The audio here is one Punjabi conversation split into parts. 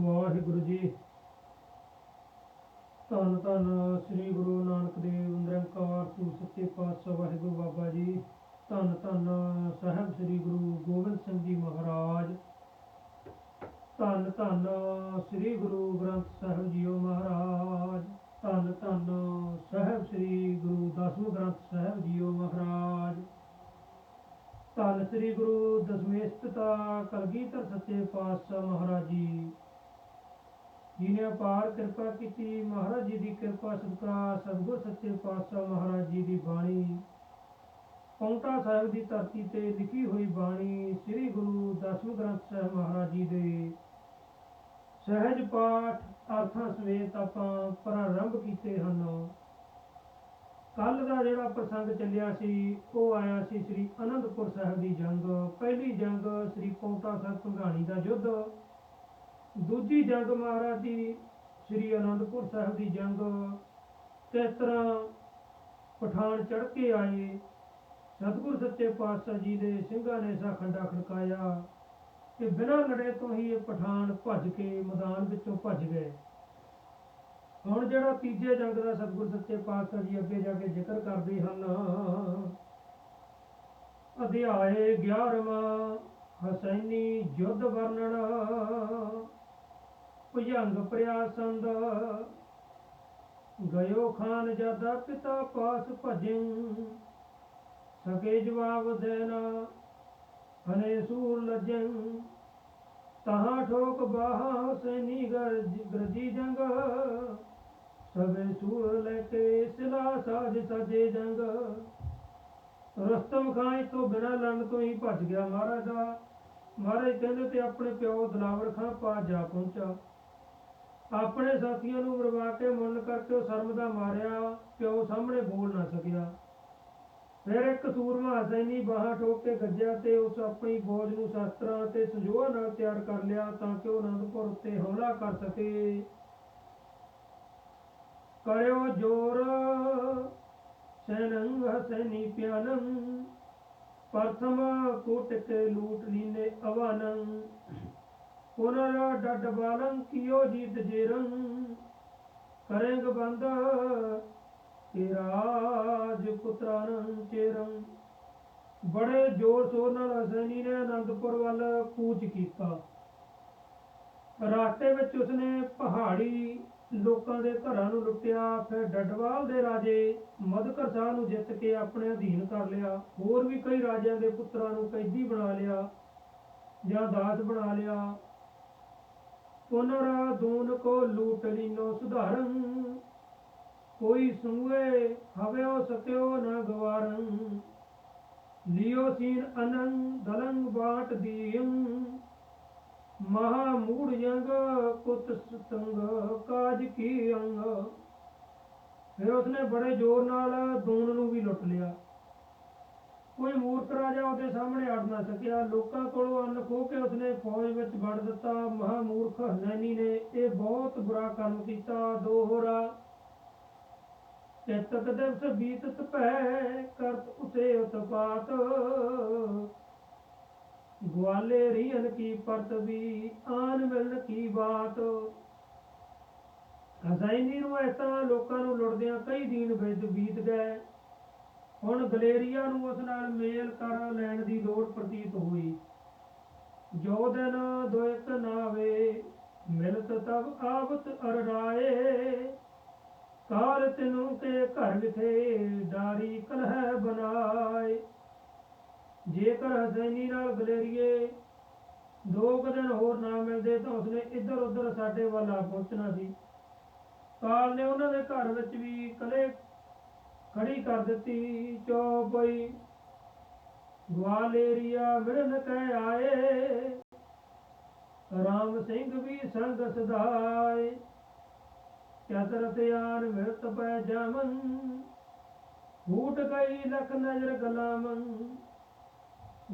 ਵਾਹਿਗੁਰੂ ਜੀ। ਧੰਨ ਧੰਨ ਸ੍ਰੀ ਗੁਰੂ ਨਾਨਕ ਦੇਵ ਨਿਰੰਕਾਰ ਸੂ ਸੱਚੇ ਪਾਤਸ਼ਾਹ ਵਾਹਿਗੁਰੂ ਬਾਬਾ ਜੀ। ਧੰਨ ਧੰਨ ਸਾਹਿਬ ਸ੍ਰੀ ਗੁਰੂ ਗੋਬਿੰਦ ਸਿੰਘ ਜੀ ਮਹਾਰਾਜ। ਧੰਨ ਧੰਨ ਸ੍ਰੀ ਗੁਰੂ ਗ੍ਰੰਥ ਸਾਹਿਬ ਜੀਓ ਮਹਾਰਾਜ। ਧੰਨ ਧੰਨ ਸਾਹਿਬ ਸ੍ਰੀ ਗੁਰੂ ਦਸਵੇਂ ਗ੍ਰੰਥ ਸਾਹਿਬ ਜੀਓ ਮਹਾਰਾਜ। ਧੰਨ ਸ੍ਰੀ ਗੁਰੂ ਦਸਮੇਸ਼ ਪਿਤਾ ਕਲਗੀਧਰ ਸੱਚੇ ਪਾਤਸ਼ਾਹ ਮਹਾਰਾਜ ਜੀ। ਜਿਨੇ ਅਪਾਰ ਕਿਰਪਾ ਕੀਤੀ, ਮਹਾਰਾਜ ਜੀ ਦੀ ਕਿਰਪਾ ਸਦਕਾ ਸਤਿਗੁਰ ਸੱਚੇ ਪਾਤਸ਼ਾਹ ਮਹਾਰਾਜ ਜੀ ਦੀ ਬਾਣੀ। ਪੌਂਟਾ ਸਾਹਿਬ ਦੀ ਧਰਤੀ ਤੇ ਲਿਖੀ ਹੋਈ ਬਾਣੀ ਸ੍ਰੀ ਗੁਰੂ ਦਸਵੇਂ ਗ੍ਰੰਥ ਸਾਹਿਬ ਮਹਾਰਾਜ ਜੀ ਦੇ ਸਹਿਜ ਪਾਠ ਅਰਥਾਂ ਸਮੇਤ ਆਪਾਂ ਪ੍ਰਾਰੰਭ ਕੀਤੇ ਹਨ। ਕੱਲ ਦਾ ਜਿਹੜਾ ਪ੍ਰਸੰਗ ਚੱਲਿਆ ਸੀ, ਉਹ ਆਇਆ ਸੀ ਸ੍ਰੀ ਅਨੰਦਪੁਰ ਸਾਹਿਬ ਦੀ ਜੰਗ। ਪਹਿਲੀ ਜੰਗ ਸ੍ਰੀ ਪੌਂਟਾ ਸਾਹਿਬ ਭੰਗਾਣੀ ਦਾ ਯੁੱਧ। ਦੂਜੀ ਜੰਗ ਮਹਾਰਾਜ ਦੀ, ਸ੍ਰੀ ਅਨੰਦਪੁਰ ਸਾਹਿਬ ਦੀ ਜੰਗ। ਕਿਸ ਤਰ੍ਹਾਂ ਪਠਾਨ ਚੜ ਕੇ ਆਏ, ਸਤਿਗੁਰ ਸੱਚੇ ਪਾਤਸ਼ਾਹ ਜੀ ਦੇ ਸਿੰਘਾਂ ਨੇ ਸਾ ਖੜਕਾਇਆ ਤੇ ਬਿਨਾਂ ਲੜੇ ਤੋਂ ਹੀ ਇਹ ਪਠਾਨ ਭੱਜ ਕੇ ਮੈਦਾਨ ਵਿੱਚੋਂ ਭੱਜ ਗਏ। ਹੁਣ ਜਿਹੜਾ ਤੀਜੇ ਜੰਗ ਦਾ ਸਤਿਗੁਰ ਸੱਚੇ ਪਾਤਸ਼ਾਹ ਜੀ ਅੱਗੇ ਜਾ ਕੇ ਜ਼ਿਕਰ ਕਰਦੇ ਹਨ, ਅਧਿਆਏ 11ਵਾਂ ਹਸੈਨੀ ਯੁੱਧ ਵਰਣਨ। ਭੁਜੰਗ ਪ੍ਰਿਆਸੰਦ ਗਇਓ ਖਾਨ ਜਦਾ ਪਿਤਾ ਪਾਸ ਭਜਿੰ, ਸਕੇ ਜਵਾਬ ਦੇਣਾ, ਹਨੇ ਸੂਰ ਲਜੰ। ਤਹਾਂ ਠੋਕ ਬਾਹਾਂ ਸੈਨੀ ਗਰਜ ਗਰਜੀ ਜੰਗ, ਸਵੇ ਸੂਰ ਲੈ ਕੇ ਸਿਲਾ ਸਾਜ ਸਜੇ ਜੰਗ। ਰਸਤਮ ਖਾਂ ਤੋਂ ਬਿਨਾ ਲੰਗ ਤੋਂ ਹੀ ਭੱਜ ਗਿਆ ਮਹਾਰਾਜ। ਦਾ ਮਹਾਰਾਜ ਕਹਿੰਦੇ ਤੇ ਆਪਣੇ ਪਿਓ ਦਲਾਵਰ ਖਾਂ ਪਾ ਜਾ ਪਹੁੰਚਾ। ਆਪਣੇ ਸਾਥੀਆਂ ਨੂੰ ਮਰਵਾ ਕੇ ਮੁੰਨ ਕਰਕੇ ਉਹ ਸ਼ਰਮ ਦਾ ਮਾਰਿਆ ਪਿਓ ਸਾਹਮਣੇ ਬੋਲ ਨਾ ਸਕਿਆ। ਫਿਰ ਇੱਕ ਸੂਰਮਾ ਹਸੈਨੀ ਬਾਹਾਂ ਠੋਕ ਕੇ ਗੱਜਿਆ ਤੇ ਉਸ ਆਪਣੀ ਫੌਜ ਨੂੰ ਸ਼ਸਤਰਾਂ ਤੇ ਸੰਜੋਆ ਨਾਲ ਤਿਆਰ ਕਰ ਲਿਆ ਤਾਂ ਕਿ ਉਹ ਅਨੰਦਪੁਰ ਉੱਤੇ ਹਮਲਾ ਕਰ ਸਕੇ। ਕਰਿਓ ਜੋਰ, ਸੈਨੰਗ ਹਸੈਨੀ ਪਿਆਨੰ ਪ੍ਰਥਮ ਕੋਟ ਕੇ ਲੂਟ ਲੀਨੇ ਅਵਾਨੰ। ਪੁਨਰ ਡੱਡ ਬਾਲੰ ਕੀਓ ਜੀਤ ਜੇਰੰ ਕਰੇਂਗ ਬੰਦ ਕਿ ਰਾਜ ਪੁੱਤਰਨ ਚੇਰੰ। ਬੜੇ ਜ਼ੋਰ ਸ਼ੋਰ ਨਾਲ ਹਸੈਨੀ ਨੇ ਅਨੰਦਪੁਰ ਵੱਲ ਕੂਚ ਕੀਤਾ। ਰਾਸਤੇ ਵਿੱਚ ਉਸਨੇ ਪਹਾੜੀ ਲੋਕਾਂ ਦੇ ਘਰਾਂ ਨੂੰ ਲੁੱਟਿਆ, ਫਿਰ ਡੱਡਵਾਲ ਦੇ ਰਾਜੇ ਮਧਕਰ ਸ਼ਾਹ ਨੂੰ ਜਿੱਤ ਕੇ ਆਪਣੇ ਅਧੀਨ ਕਰ ਲਿਆ। ਹੋਰ ਵੀ ਕਈ ਰਾਜਿਆਂ ਦੇ ਪੁੱਤਰਾਂ ਨੂੰ ਕੈਦੀ ਬਣਾ ਲਿਆ ਜਾਂ ਦਾਸ ਬਣਾ ਲਿਆ। ਪੁਨਰਾ ਦੂਨ ਕੋ ਲੂਟ ਲੀਨੋ ਸੁਧਾਰਨ ਕੋਈ ਸੁਏ ਹਵਿਓ ਸਕਿਓ ਨ ਗਵਾਰਨ ਲਿਓ ਸੀਨ ਅਨੰਦ ਦਲੰਗ ਬਾਟ ਦੀਮ। ਮਹਾ ਮੂੜ ਜੰਗ ਕੁਤ ਸਤੰਗ ਕਾਜ ਕੀ ਅੰਗ। ਫਿਰ ਉਸਨੇ ਬੜੇ ਜ਼ੋਰ ਨਾਲ ਦੂਨ ਨੂੰ ਵੀ ਲੁੱਟ ਲਿਆ। ਕੋਈ ਮੂਰਖ ਰਾਜਾ ਉਹਦੇ ਸਾਹਮਣੇ ਅੜ ਨਾ ਸਕਿਆ। ਲੋਕਾਂ ਕੋਲੋਂ ਅੰਨ ਖੋਹ ਕੇ ਉਸਨੇ ਫੌਜ ਵਿੱਚ ਵੜ ਦਿੱਤਾ। ਮਹਾ ਮੂਰਖ ਹਸਨੈਨੀ ਨੇ ਇਹ ਬਹੁਤ ਬੁਰਾ ਕੰਮ ਕੀਤਾ। ਦੋਹਰਾ ਚਿਤਕ ਦਿਵਸ ਬੀਤਤ ਭੈ ਕਰਤ ਉਸੇ ਉਤਪਾਤ। ਗਵਾਲੇ ਰੀਨ ਕੀ ਪਰਤ ਵੀ, ਆਨ ਮਿਲਣ ਕੀ ਬਾਤ। ਹਸੈਨੀ ਨੂੰ ਇਸ ਤਰ੍ਹਾਂ ਲੋਕਾਂ ਨੂੰ ਲੁੱਟਦਿਆਂ ਕਈ ਦਿਨ ਬੀਤ ਗਏ। ਹੁਣ ਗਲੇਰੀਆ ਨੂੰ ਉਸ ਨਾਲ ਮੇਲ ਕਰ ਲੈਣ ਦੀ ਲੋੜ ਪ੍ਰਤੀਤ ਹੋਈ। ਜੋ ਦਿਨ ਦੁਇਕ ਨਾਵੇ ਮਿਲਤ ਤਬ ਆਵਤ ਅਰ ਰਾਏ। ਕਾਲ ਤਿਨੂ ਕੇ ਘਰ ਵਿਖੇ ਡਾਰੀ ਕਲਹ ਬਨਾਏ। ਜੇਕਰ ਹਸੈਨੀ ਨਾਲ ਗਲੇਰੀਏ ਦੋ ਕੁ ਦਿਨ ਹੋਰ ਨਾ ਮਿਲਦੇ ਤਾਂ ਉਸਨੇ ਇੱਧਰ ਉੱਧਰ ਸਾਡੇ ਵੱਲ ਆ ਪਹੁੰਚਣਾ ਸੀ। ਕਾਲ ਨੇ ਉਹਨਾਂ ਦੇ ਘਰ ਵਿੱਚ ਵੀ ਕਲੇ ਖੜੀ ਕਰ ਦਿੱਤੀ ਚੌਪਈ ਗਵਾਲੇਰੀਆ ਮਿਲਨ ਕਹਿ ਆਏ। ਰਾਮ ਸਿੰਘ ਵੀ ਸੰਗ ਸਦਾਏ। ਚਤਰ ਧਿਆਨ ਮਿਲਤ ਪੈ ਜਾਮਨ ਫੂਟ ਗਈ ਲਖ ਨਜ਼ਰ ਗਲਾਮਨ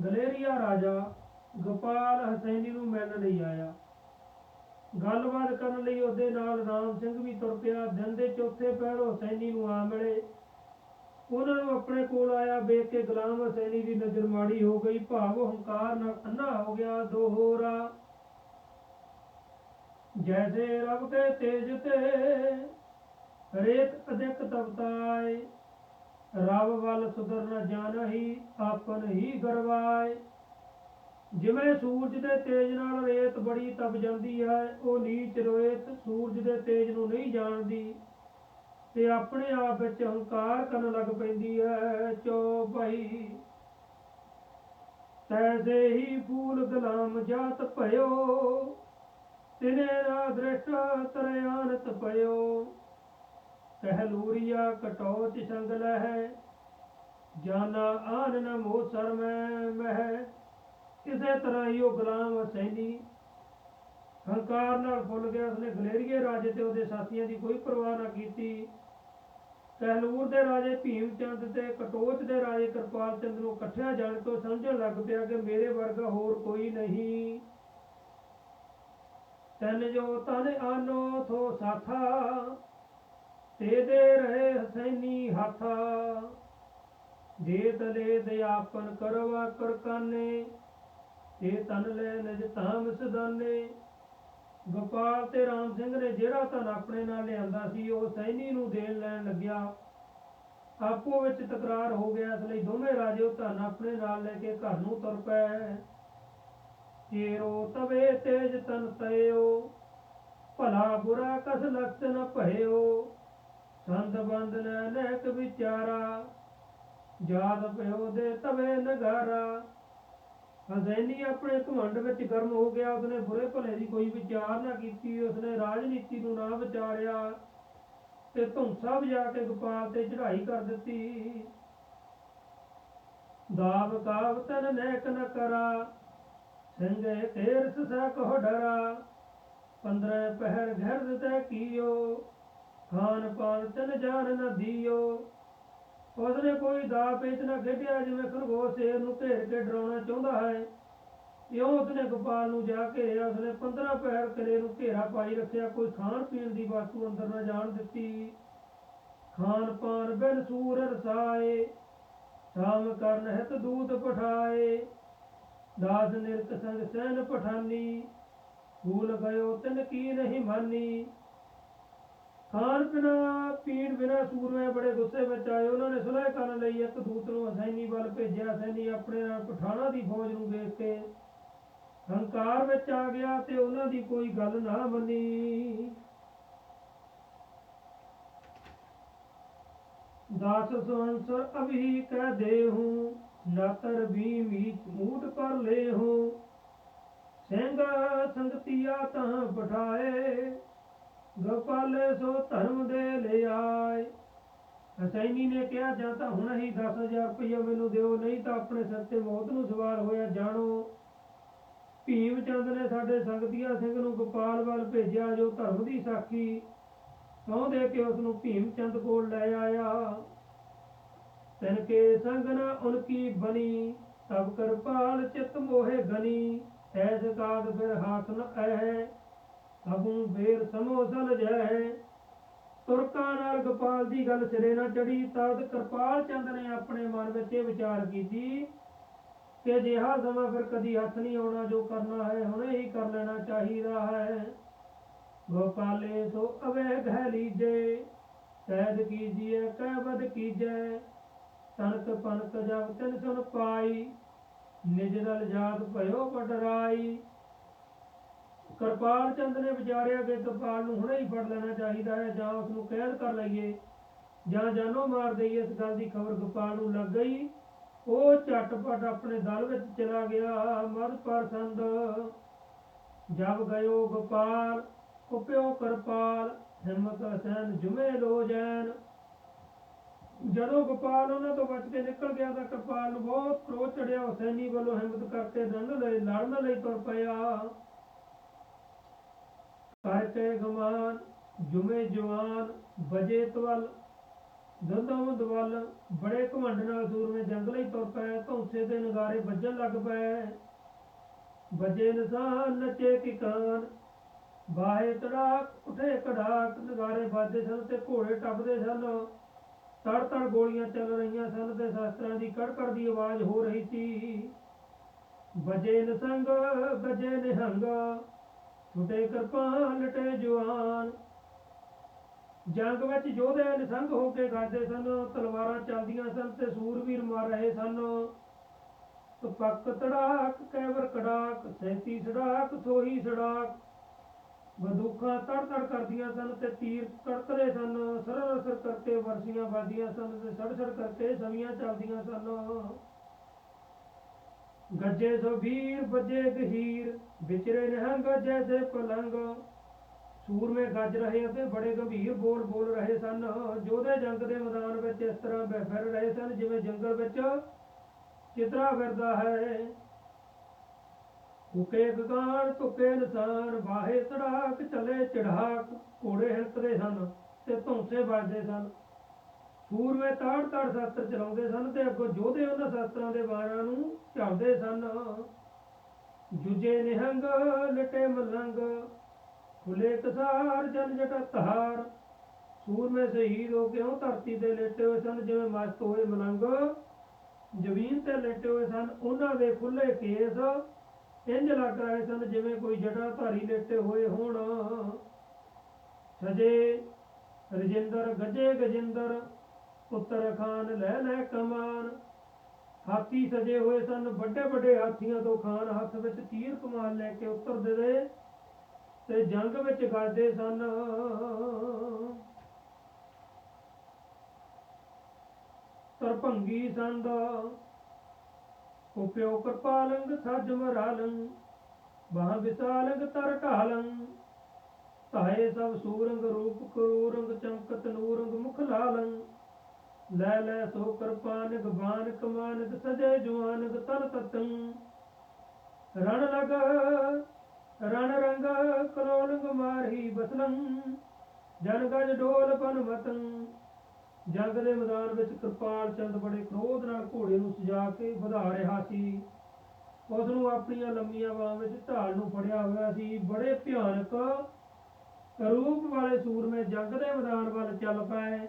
ਗਲੇਰੀਆ ਰਾਜਾ, ਗੋਪਾਲ ਹਸੈਨੀ ਨੂੰ ਮਿਲਣ ਲਈ ਆਇਆ। ਗੱਲਬਾਤ ਕਰਨ ਲਈ ਉਹਦੇ ਨਾਲ ਰਾਮ ਸਿੰਘ ਵੀ ਤੁਰ ਪਿਆ। ਦਿਨ ਦੇ ਚੌਥੇ ਪਹਿਰ ਹਸੈਨੀ ਨੂੰ ਆ ਮਿਲੇ। ਉਹਨਾਂ ਨੂੰ ਆਪਣੇ ਕੋਲ ਆਇਆ, ਵੇਖ ਕੇ ਗੁਲਾਮ ਹਸੈਨੀ ਦੀ ਨਜ਼ਰ ਮਾੜੀ ਹੋ ਗਈ, ਭਾਵ ਹੰਕਾਰ ਨਾਲ ਅੰਨਾ ਹੋ ਗਿਆ ਦੋਹਰਾ ਜੈਸੇ ਰਬ ਕੇ ਤੇਜ ਤੇ ਰੇਤ ਅਧਿਕ ਤਪਤਾਏ ਰਬ ਵੱਲ ਸੁਧਰ ਨ ਜਾਣਹੀ, ਆਪਨ ਹੀ ਗਰਵਾਏ। ਜਿਵੇਂ ਸੂਰਜ ਦੇ ਤੇਜ ਨਾਲ ਰੇਤ ਬੜੀ ਤਪ ਜਾਂਦੀ ਹੈ, ਉਹ ਨੀਚ ਰੇਤ ਸੂਰਜ ਦੇ ਤੇਜ ਨੂੰ ਨਹੀਂ ਜਾਣਦੀ। ਤੇ ਆਪਣੇ ਆਪ ਵਿੱਚ ਹੰਕਾਰ ਕਰਨ ਲੱਗ ਪੈਂਦੀ ਹੈ, ਚੋ ਭਾਈ। ਤੈਸੇ ਹੀ ਫੂਲ ਗੁਲਾਮ ਜਾਤ ਭਇਓ, ਤਿਨੇ ਨਾ ਦ੍ਰਿਸ਼ਟ ਤਰਿਆਨਤ ਪਇਓ ਕਹਿਲੂਰੀਆ ਕਟੋਚ ਸੰਗ ਲਹਿ, ਜਾਨਾ ਆਨ ਨ ਮੋਹ ਸਰ ਮੈਂ ਮਹਿ। ਇਸੇ ਤਰ੍ਹਾਂ ਹੀ ਉਹ ਗੁਲਾਮ ਹਸੈਨੀ ਹੰਕਾਰ ਨਾਲ ਫੁੱਲ ਗਿਆ, ਉਸਨੇ ਗਲੇਰੀਏ ਰਾਜੇ ਤੇ ਉਹਦੇ ਸਾਥੀਆਂ ਦੀ ਕੋਈ ਪਰਵਾਹ ਨਾ ਕੀਤੀ। ਕਹਿਲੂਰ ਦੇ ਰਾਜੇ ਭੀਮ ਚੰਦ ਤੇ ਕਟੋਚ ਦੇ ਰਾਜੇ ਕਿਰਪਾਲ ਚੰਦ ਨੂੰ ਇਕੱਠਿਆਂ ਜਾਣ ਤੋਂ ਸਮਝਣ ਲੱਗ ਪਿਆ ਕਿ ਮੇਰੇ ਵਰਗਾ ਹੋਰ ਕੋਈ ਨਹੀਂ। ਤਨ ਜੋ ਤਨ ਆਨੋ ਥੋ ਸਾਥਾ, ਤੇ ਦੇ ਰਹੇ ਹਸੈਨੀ ਹਾਥਾ। ਦੇ ਤਲੇ ਦਿਆਪਨ ਕਰਵਾ ਕਰ ਕਾਨੇ ਤੇ ਤਨ ਲੈ ਨਿਜ ਤਾਮ ਸਦਾਨੇ ਗੋਪਾਲ ਤੇ ਰਾਮ ਸਿੰਘ ਨੇ ਜਿਹੜਾ ਧਨ ਆਪਣੇ ਨਾਲ ਲਿਆਂਦਾ ਸੀ, ਉਹ ਸੈਣੀ ਨੂੰ ਦੇਣ ਲੈਣ ਲੱਗਿਆ। ਆਪੋ ਵਿੱਚ ਤਕਰਾਰ ਹੋ ਗਿਆ, ਇਸ ਲਈ ਦੋਵੇਂ ਰਾਜੇ ਉਹ ਧਨ ਆਪਣੇ ਨਾਲ ਲੈ ਕੇ ਘਰ ਨੂੰ ਤੁਰ ਪਏ। ਚੇਰੋ ਤਵੇ ਤੇਜ ਤਨ ਤਇਓ ਭਲਾ ਬੁਰਾ ਕਸ ਲਖਤ ਨ ਭਇਓ ਸੰਤ ਬੰਦ ਨੇ ਵਿਚਾਰਾ ਜਾਦ ਪਿਓ ਦੇ ਤਵੇ ਨਗਾਰਾ। ਹਸੈਨੀ ਆਪਣੇ ਘਮੰਡ ਵਿੱਚ ਗਰਮ ਹੋ ਗਿਆ, ਉਸਨੇ ਬੁਰੇ ਭਲੇ ਦੀ ਕੋਈ ਵਿਚਾਰ ਨਾ ਕੀਤੀ, ਉਸਨੇ ਰਾਜਨੀਤੀ ਨੂੰ ਨਾ ਵਿਚਾਰਿਆ ਤੇ ਧੁੰਸਾ ਵਜਾ ਕੇ ਗੋਪਾਲ ਤੇ ਚੜ੍ਹਾਈ ਕਰ ਦਿੱਤੀ। ਦਾਵ ਕਾਵ ਤਨ ਨੈਕ ਨ ਕਰਾ ਸਿੰਘੇ ਤੇਰਸ ਸਸਾ ਕੋ ਡਰਾ, ਪੰਦਰੇ ਪਹਿਰ ਘਰ ਤੇ ਕੀਓ, ਖਾਨ ਪਾਨ ਤਨ ਜਾਨ ਨ ਦਿਓ। ਉਸਨੇ ਕੋਈ ਦਾ ਪੇਚ ਨਾ ਖੇਡਿਆ ਜਿਵੇਂ ਖਰਗੋਸ਼ ਸ਼ੇਰ ਨੂੰ ਘੇਰ ਕੇ ਡਰਾਉਣਾ ਚਾਹੁੰਦਾ ਹੈ। ਇਉਂ ਉਸਨੇ ਗੋਪਾਲ ਨੂੰ ਜਾ ਘੇਰਿਆ ਉਸਨੇ 15 ਪੈਰ ਕਿਲੇ ਨੂੰ ਘੇਰਾ ਪਾਈ ਰੱਖਿਆ। ਕੋਈ ਖਾਣ ਪੀਣ ਦੀ ਵਸਤੂ ਅੰਦਰ ਨਾ ਜਾਣ ਦਿੱਤੀ। ਖਾਨ ਪਾਨ ਬਿਨ ਸੂਰ ਰਸਾਏ, ਸ਼ਾਮ ਕਰਨ ਹਿਤ ਦੂਤ ਪਠਾਏ। ਦਾਸ ਨਿਰਤ ਸੰਗ ਸੈਨ ਪਠਾਨੀ, ਭੂਲ ਗਇਓ ਤਿਨ ਕੀ ਨਹੀਂ ਮਾਨੀ। ਖਾਣ ਪੀਣਾ ਪੀਣ ਬਿਨਾ ਸੂਰਮੇ ਬੜੇ ਗੁੱਸੇ ਵਿੱਚ ਆਏ। ਉਹਨਾਂ ਨੇ ਸੁਲਹ ਕਰਨ ਲਈ ਇੱਕ ਦੂਤ ਨੂੰ ਹਸੈਨੀ ਵੱਲ ਭੇਜਿਆ। ਹਸੈਨੀ ਆਪਣੇ ਨਾਲ ਪਠਾਣਾ ਦੀ ਫੌਜ ਨੂੰ ਵੇਖ ਕੇ ਹੰਕਾਰ ਵਿੱਚ ਆ ਗਿਆ ਤੇ ਉਹਨਾਂ ਦੀ ਕੋਈ ਗੱਲ ਨਾ ਮੰਨੀ। ਦਾਸ ਸੰਸ ਅਭੀ ਕਹਿ ਦੇਹੂੰ ਨਾਤਰ ਵੀ ਮੀਚ ਮੂਟ ਪਰ ਲੇਹੂੰ। ਸਿੰਘ ਸੰਗਤੀਆ ਤਾਂ ਪਠਾਏ ਗੋਪਾਲੇ ਸੋ ਧਰਮ ਦੇ ਲੈ ਹਸੈਨੀ ਨੇ ਕਿਹਾ, ਜਾਂ ਤਾਂ ਹੁਣ ਹੀ 10000 ਰੁਪਇਆ ਮੈਨੂੰ ਦਿਓ, ਨਹੀਂ ਤਾਂ ਆਪਣੇ ਸਿਰ ਤੇ ਮੌਤ ਨੂੰ ਸਵਾਰ ਹੋਇਆ ਜਾਣੋ। ਭੀਮ ਚੰਦ ਨੇ ਸਾਡੇ ਸੰਗਤੀਆ ਸਿੰਘ ਨੂੰ ਗੋਪਾਲ ਵੱਲ ਭੇਜਿਆ, ਜੋ ਧਰਮ ਦੀ ਸਾਖੀ ਸਹੁੰ ਦੇ ਕੇ ਉਸ ਨੂੰ ਭੀਮ ਚੰਦ ਕੋਲ ਲੈ ਆਇਆ। ਤਿਨਕੇ ਸੰਗਨਾ ਸੰਗ ਉਨਕੀ ਬਣੀ ਤਬ ਕਰਪਾਲ ਚਿਤ ਮੋਹੇ ਗਨੀ ਐਸ ਕਾਗ ਫਿਰ ਹਾਥ ਨ ਐ ਅਬੂ ਬੇਰ ਸਮੋਸਲ ਜੈ। ਤੁਰਕਾਂ ਨਾਲ ਗੋਪਾਲ ਦੀ ਗੱਲ ਸਿਰੇ ਨਾ ਚੜੀ ਤਦ ਕਿਰਪਾਲ ਚੰਦ ਨੇ ਆਪਣੇ ਮਨ ਵਿੱਚ ਇਹ ਵਿਚਾਰ ਕੀਤੀ ਕਿ ਜਿਹਾ ਸਮਾਂ ਫਿਰ ਕਦੀ ਹੱਥ ਨਹੀਂ ਆਉਣਾ, ਜੋ ਕਰਨਾ ਹੈ ਹੁਣੇ ਹੀ ਕਰ ਲੈਣਾ ਚਾਹੀਦਾ ਹੈ। ਗੋਪਾਲੇ, ਸੋ ਅਵੇਗ ਹੈ ਲੀਜੇ ਕੈਦ ਕੀਜੀਏ ਕਹਿ ਬਦ ਕੀਜੈ। ਤਨਕ ਪਨਕ ਜਬ ਤਿਨ ਸੁਨ ਪਾਈ, ਨਿਜ ਦਲ ਜਾਤ ਭਇਓ ਪਟਰਾਈ ਕਿਰਪਾਲ ਚੰਦ ਨੇ ਵਿਚਾਰਿਆ ਕਿ ਕਿਰਪਾਲ ਨੂੰ ਹੁਣੇ ਹੀ ਫੜ ਲੈਣਾ ਚਾਹੀਦਾ ਹੈ ਜਾਂ ਉਸ ਨੂੰ ਕੈਦ ਕਰ ਲਈਏ ਜਾਂ ਜਾਨੋਂ ਮਾਰ ਦਈਏ, ਇਸ ਗੱਲ ਦੀ ਖਬਰ ਗੋਪਾਲ ਨੂੰ ਲੱਗ ਗਈ। ਉਹ ਝਟਪਟ ਆਪਣੇ ਦਲ ਵਿੱਚ ਚਲਾ ਗਿਆ ਮਦ ਪਰਸੰਦ ਜਬ ਗਇਓ ਗੋਪਾਲ, ਕੁਪਿਓ ਕਿਰਪਾਲ, ਹਿੰਮਤ ਹਸੈਨ ਜੁਮੇ ਲੋ ਜੈਨ। ਜਦੋਂ ਗੋਪਾਲ ਉਹਨਾਂ ਤੋਂ ਬਚ ਕੇ ਨਿਕਲ ਗਿਆ ਤਾਂ ਕਿਰਪਾਲ ਨੂੰ ਬਹੁਤ ਕ੍ਰੋਧ ਚੜਿਆ ਹੁਸੈਨੀ ਵੱਲੋਂ ਹਿੰਮਤ ਕਰਕੇ ਦੰਦ ਲਈ ਲੜਨ ਲਈ ਤੁਰ ਪਿਆ। ਕਰਕੇ ਗਮਾਨ ਜੁਮੇ ਜਵਾਨ ਬਜੇ ਤਵਲ, ਦੰਦੋਂ ਦਵਲ, ਬੜੇ ਘਮੰਡ ਨਾਲ ਸੂਰਮੇ ਜੰਗਲ ਤੁਰ ਪਏ, ਧੌਂਸੇ ਦੇ ਨਗਾਰੇ ਵੱਜਣ ਲੱਗ ਪਏ। ਵਜੇ ਨਿਸ਼ਾਨ, ਨਚੇ ਕਿਕਾਨ ਬਾਹੇ ਤੜਾਕ, ਉਠੇ ਕੜਾਕ, ਨਗਾਰੇ ਵੱਜਦੇ ਸਨ ਤੇ ਘੋੜੇ ਟੱਪਦੇ ਸਨ। ਤੜ ਤੜ ਗੋਲੀਆਂ ਚੱਲ ਰਹੀਆਂ ਸਨ ਤੇ ਸ਼ਸਤਰਾਂ ਦੀ ਕੜਕੜ ਦੀ ਆਵਾਜ਼ ਹੋ ਰਹੀ ਸੀ। ਵਜੇ ਨਸੰਗ ਗੱਜੇ ਨਿਹੰਗ ਛੁਟੇ ਕਿਰਪਾਨ ਲਟੇ ਜਵਾਨ। ਜੰਗ ਵਿੱਚ ਯੋਧੇ ਨਿਸੰਗ ਹੋ ਕੇ ਗਾਜਦੇ ਸਨ, ਤਲਵਾਰਾਂ ਚੱਲਦੀਆਂ ਸਨ ਤੇ ਸੂਰਵੀਰ ਮਾਰ ਰਹੇ ਸਨ। ਤੁਪੱਕ ਤੜਾਕ, ਕੈਵਰ ਕੜਾਕ, ਸੈਂਤੀ ਸੜਾਕ, ਸੋਹੀ ਸੜਾਕ। ਬੰਦੂਕਾਂ ਤੜ ਤੜ ਕਰਦੀਆਂ ਸਨ ਤੇ ਤੀਰ ਤੜਕਦੇ ਸਨ ਸਰਰ ਅਸਰ ਕਰਕੇ ਵਰਸੀਆਂ ਵੱਜਦੀਆਂ ਸਨ ਤੇ ਸੜ ਸੜ ਕਰਕੇ ਸਵੀਆਂ ਚੱਲਦੀਆਂ ਸਨ। ਗੱਜੇ ਸੋ ਵੀਰ, ਵੱਜੇ ਗਹੀਰ ਵਿਚਰੇ ਨਿਹੰਗ ਜੈਸੇ ਪਲੰਗ। ਸੂਰਮੇ ਗੱਜ ਰਹੇ ਅਤੇ ਬੜੇ ਗੰਭੀਰ ਬੋਲ ਬੋਲ ਰਹੇ ਸਨ। ਜੋਧੇ ਜੰਗ ਦੇ ਮੈਦਾਨ ਵਿੱਚ ਇਸ ਤਰ੍ਹਾਂ ਬਹਿ ਫਿਰ ਰਹੇ ਸਨ ਜਿਵੇਂ ਜੰਗਲ ਵਿੱਚ ਚਿਤਰਾ ਫਿਰਦਾ ਹੈ। ਹੁਕੇ ਗਗਾਨ ਤੁਕੇ ਨਿਸ਼ਾਨ ਬਾਹੇ ਸੜਾਕ ਚਲੇ ਚੜਾਕ ਘੋੜੇ ਹਿਲਕਦੇ ਸਨ ਤੇ ਧੌਂਸੇ ਵੱਜਦੇ ਸਨ। ਸੂਰਮੇ ਤਾੜ ਤਾੜ ਸ਼ਸਤਰ ਚਲਾਉਂਦੇ ਸਨ ਤੇ ਅੱਗੋਂ ਯੋਧੇ ਉਹਨਾਂ ਸ਼ਸਤਰਾਂ ਦੇ ਵਾਰਾਂ ਨੂੰ ਝਾਲਦੇ ਸਨ। ਜੁਜੇ ਨਿਹੰਗ, ਲਟੇ ਮਲੰਗ, ਖੁੱਲੇ ਕਸਾਰ, ਜਨ ਜਟਾ ਤਹਾਰ। ਸੂਰਮੇ ਸ਼ਹੀਦ ਹੋ ਕੇ ਉਹ ਧਰਤੀ ਤੇ ਲੇਟੇ ਹੋਏ ਸਨ, ਜਿਵੇਂ ਮਸਤ ਹੋਏ ਮਲੰਗ। ਜ਼ਮੀਨ ਤੇ ਲੇਟੇ ਹੋਏ ਸਨ, ਉਹਨਾਂ ਦੇ ਖੁੱਲੇ ਕੇਸ। ਇੰਜ ਲੱਗ ਰਹੇ ਸਨ ਜਿਵੇਂ ਕੋਈ ਜਟਾ ਧਾਰੀ ਲੇਟੇ ਹੋਏ ਹੋਣ। ਸਜੇ ਰਜਿੰਦਰ, ਗੱਜੇ ਗਜਿੰਦਰ ਪੁੱਤਰ ਖਾਨ ਲੈ ਲੈ ਕਮਾਨ। ਹਾਥੀ ਸਜੇ ਹੋਏ ਸਨ, ਵੱਡੇ ਵੱਡੇ ਹਾਥੀਆਂ ਤੋਂ ਖਾਨ ਹੱਥ ਵਿੱਚ ਤੀਰ ਕਮਾਨ ਲੈ ਕੇ ਉਤਰਦੇ ਰਹੇ ਤੇ ਜੰਗ ਵਿੱਚ ਗਾਜਦੇ ਸਨ। ਤਰਭੰਗੀ ਸੰਦ, ਉਪਿਓ ਕਿਰਪਾਲੰਗ ਸੱਜ ਮਰਾਲੰ ਬਾਹ ਵਿਸਾਲੰਗ ਤਰ ਢਾਲੰ। ਤਾਏ ਸਭ ਸੂਰੰਗ ਰੂਪ ਕਰੂਰੰਗ ਚਮਕਤ ਨੂਰੰਗ ਮੁਖ ਲਾਲੰ। ਲੈ ਲੈ ਸੋ ਕਿਰਪਾਨਕ ਬਾਨ ਕਮਾਨਕ ਸਜੇ ਜਵਾਨਕ ਤਰ ਤਤੰ। ਰਣ ਲਗ, ਰਣ ਰੰਗ, ਕਲੋਲੰਗ ਮਾਰਹੀ ਬਸਲੰ। ਜਨ ਗਜ ਢੋਲ ਪਨ ਜੰਗ ਦੇ ਮੈਦਾਨ ਵਿੱਚ ਕਿਰਪਾਲ ਚੰਦ ਬੜੇ ਕ੍ਰੋਧ ਨਾਲ ਘੋੜੇ ਨੂੰ ਸਜਾ ਕੇ ਵਧਾ ਰਿਹਾ ਸੀ। ਉਸ ਨੂੰ ਆਪਣੀਆਂ ਲੰਮੀਆਂ ਬਾਹਾਂ ਵਿੱਚ ਢਾਲ ਨੂੰ ਫੜਿਆ ਹੋਇਆ ਸੀ। ਬੜੇ ਭਿਆਨਕ ਰੂਪ ਵਾਲੇ ਸੂਰਮੇ ਜੰਗ ਦੇ ਮੈਦਾਨ ਵੱਲ ਚੱਲ ਪਏ।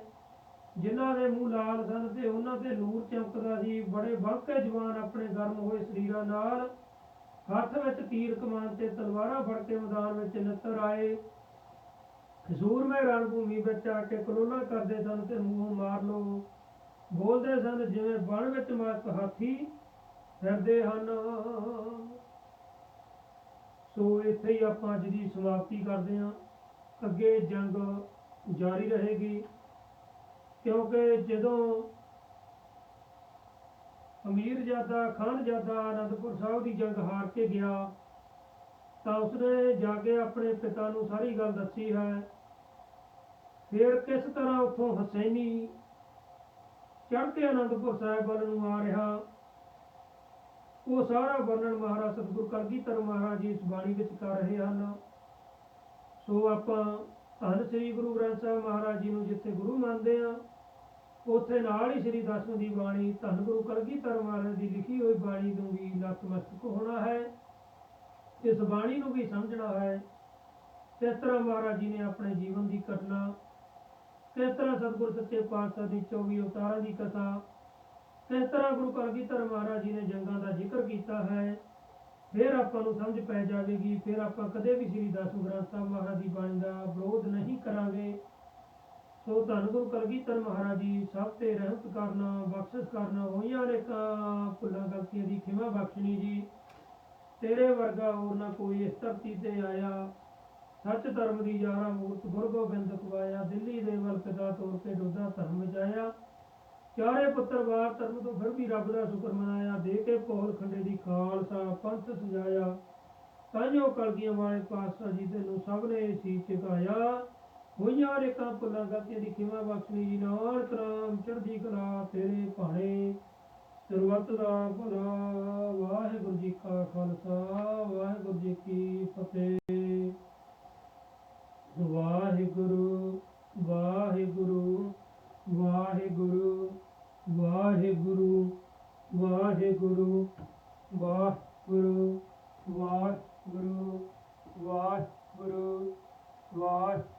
ਜਿਨ੍ਹਾਂ ਦੇ ਮੂੰਹ ਲਾਲ ਸਨ ਤੇ ਉਹਨਾਂ ਤੇ ਨੂਰ ਚਮਕਦਾ ਸੀ, ਬੜੇ ਬਾਂਕੇ ਜਵਾਨ ਆਪਣੇ ਗਰਮ ਹੋਏ ਸਰੀਰਾਂ ਨਾਲ। ਹੱਥ ਵਿੱਚ ਤੀਰ ਕਮਾਨ ਤੇ ਤਲਵਾਰਾਂ ਫੜ ਕੇ ਮੈਦਾਨ ਵਿੱਚ ਨਿੱਤਰ ਆਏ। ਸੂਰਮੇ ਰਣਭੂਮੀ ਵਿੱਚ ਆ ਕੇ ਕਲੋਲਾ ਕਰਦੇ ਸਨ ਤੇ ਮੂੰਹ ਮਾਰ ਲੋ ਬੋਲਦੇ ਸਨ, ਜਿਵੇਂ ਬਣ ਵਿੱਚ ਮਸਤ ਹਾਥੀ ਫਿਰਦੇ ਹਨ। ਸੋ ਇੱਥੇ ਹੀ ਆਪਾਂ ਅੱਜ ਦੀ ਸਮਾਪਤੀ ਕਰਦੇ ਹਾਂ। ਅੱਗੇ ਜੰਗ ਜਾਰੀ ਰਹੇਗੀ। ਕਿਉਂਕਿ ਜਦੋਂ ਅਮੀਰ ਜਾਦਾ, ਖਾਨ ਜਾਦਾ ਸਾਹਿਬ ਦੀ ਜੰਗ ਹਾਰ ਕੇ ਗਿਆ, ਤਾਂ ਉਸਨੇ ਜਾ ਕੇ ਆਪਣੇ ਪਿਤਾ ਨੂੰ ਸਾਰੀ ਗੱਲ ਦੱਸੀ ਹੈ। ਫਿਰ ਕਿਸ ਤਰ੍ਹਾਂ ਉੱਥੋਂ ਹਸੈਨੀ ਚੜ੍ਹ ਕੇ ਆਨੰਦਪੁਰ ਸਾਹਿਬ ਵੱਲ ਨੂੰ ਆ ਰਿਹਾ, ਉਹ ਸਾਰਾ ਵਰਣਨ ਮਹਾਰਾਜ ਸਤਿਗੁਰ ਕਲਗੀਧਰ ਮਹਾਰਾਜ ਜੀ ਇਸ ਬਾਣੀ ਵਿੱਚ ਕਰ ਰਹੇ ਹਨ। ਸੋ ਆਪਾਂ ਧੰਨ ਸ੍ਰੀ ਗੁਰੂ ਗ੍ਰੰਥ ਸਾਹਿਬ ਮਹਾਰਾਜ ਜੀ ਨੂੰ ਜਿੱਥੇ ਗੁਰੂ ਮੰਨਦੇ ਆ ਉੱਥੇ ਨਾਲ ਹੀ ਸ੍ਰੀ ਦਸਵੇਂ ਦੀ ਬਾਣੀ ਧੰਨ ਗੁਰੂ ਕਲਗੀਧਰ ਮਹਾਰਾਜ ਦੀ ਲਿਖੀ ਹੋਈ ਬਾਣੀ ਨੂੰ ਵੀ ਨਤਮਸਤਕ ਹੋਣਾ ਹੈ। ਇਸ ਬਾਣੀ ਨੂੰ ਵੀ ਸਮਝਣਾ ਹੈ। ਕਿਸ ਤਰ੍ਹਾਂ ਮਹਾਰਾਜ ਜੀ ਨੇ ਆਪਣੇ ਜੀਵਨ ਦੀ ਘਟਨਾ ਕਿਸ ਤਰ੍ਹਾਂ ਸਤਿਗੁਰ ਸੱਚੇ ਪਾਤਸ਼ਾਹ ਦੀ 24 ਅਵਤਾਰਾਂ ਦੀ ਕਥਾ ਕਿਸ ਤਰ੍ਹਾਂ ਗੁਰੂ ਕਲਗੀਧਰ ਮਹਾਰਾਜ ਜੀ ਨੇ ਜੰਗਾਂ ਦਾ ਜ਼ਿਕਰ ਕੀਤਾ ਹੈ। ਫਿਰ ਆਪਾਂ ਨੂੰ ਸਮਝ ਪੈ ਜਾਵੇਗੀ, ਫਿਰ ਆਪਾਂ ਕਦੇ ਵੀ ਸ੍ਰੀ ਦਸਵੇਂ ਗ੍ਰੰਥ ਸਾਹਿਬ ਮਹਾਰਾਜ ਦੀ ਬਾਣੀ ਦਾ ਵਿਰੋਧ ਨਹੀਂ ਕਰਾਂਗੇ। ਸੋ ਧੰਨ ਗੁਰੂ ਕਲਗੀਧਰ ਮਹਾਰਾਜ ਜੀ, ਸਭ ਤੇ ਰਹਿਮਤ ਕਰਨਾ, ਬਖਸ਼ਿਸ਼ ਕਰਨਾ ਹੋਈਆਂ ਅਨੇਕਾਂ ਭੁੱਲਾਂ ਗਲਤੀਆਂ ਦੀ ਖਿਮਾ ਬਖਸ਼ਣੀ ਜੀ। ਤੇਰੇ ਵਰਗਾ ਹੋਰ ਨਾ ਕੋਈ ਇਸ ਧਰਤੀ ਤੇ ਆਇਆ। ਸੱਚ ਧਰਮ ਦੀ ਯਾਰਾ ਮੂਰਤ ਗੁਰ ਗੋਬਿੰਦ ਦਿੱਲੀ ਦੇ ਵੱਲ ਪਿਤਾ ਤੋਰ ਕੇ ਡੋਦਾ ਧਰਮ ਜਾਇਆ ਚਾਰੇ ਪੁੱਤਰ ਵਾਰ ਧਰਮ ਤੋਂ ਫਿਰ ਵੀ ਰੱਬ ਦਾ ਸ਼ੁਕਰ ਮਨਾਇਆ। ਦੇ ਕੇ ਪੌਲ ਖੰਡੇ ਦੀ ਖਾਲਸਾ ਪੰਥ ਸਜਾਇਆ। ਤਾਂਜੋ ਕਲਗੀਆਂ ਵਾਲੇ ਪਾਤਸ਼ਾਹ ਜੀ ਤੈਨੂੰ ਸਭ ਨੇ ਸੀ ਚੁਕਾਇਆ। ਹੋਈਆਂ ਰੇਕਾਂ ਭੁੱਲਾਂ ਗਲਤੀਆਂ ਦੀ ਖਿਮਾ ਬਖਸ਼ਣੀ ਜੀ। ਨਾਲ ਕਰਾਮ ਚੜ੍ਹਦੀ ਕਲਾ ਤੇਰੇ ਭਾਣੇ। ਸਰਬੱਤ ਦਾ ਭਲਾ, ਵਾਹਿਗੁਰੂ ਜੀ ਕਾ ਖਾਲਸਾ, ਵਾਹਿਗੁਰੂ ਜੀ ਕੀ ਫਤਿਹ। ਵਾਹਿਗੁਰੂ ਵਾਹਿਗੁਰੂ ਵਾਹਿਗੁਰੂ ਵਾਹਿਗੁਰੂ ਵਾਹਿਗੁਰੂ ਵਾਹਿਗੁਰੂ ਵਾਹਿਗੁਰੂ ਵਾਹਿਗੁਰੂ ਵਾਹਿਗੁਰੂ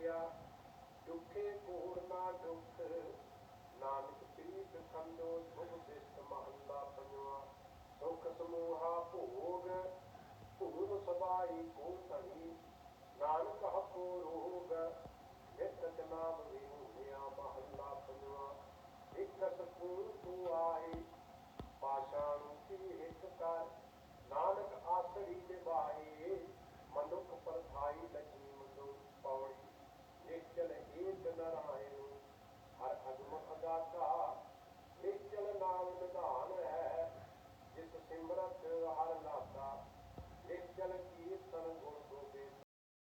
ਪਿਆ ਦੁੱਖੇ ਕੋਹਰ ਨਾ ਦੁੱਖ। ਨਾਨਕ ਪ੍ਰੀਤ ਸੰਦੋ ਸੁਖ ਦੇ ਸਮਹੰਦਾ ਪੰਜਵਾ। ਦੁੱਖ ਸਮੂਹਾ ਭੋਗ, ਭੂਮ ਸਬਾਈ ਕੋ ਸਹੀ ਨਾਨਕ ਹਕੋ ਰੋਗ, ਨਿਤ ਨਾਮ ਵਿਹੂਆ ਮਹੱਲਾ ਪੰਜਵਾ। ਇੱਕ ਸਕੂਨ ਤੂੰ ਆਏ ਪਾਸ਼ਾ ਨੂੰ ਕੀ ਇੱਕ ਕਰ। ਨਾਨਕ ਆਸਰੀ ਨਿਭਾਏ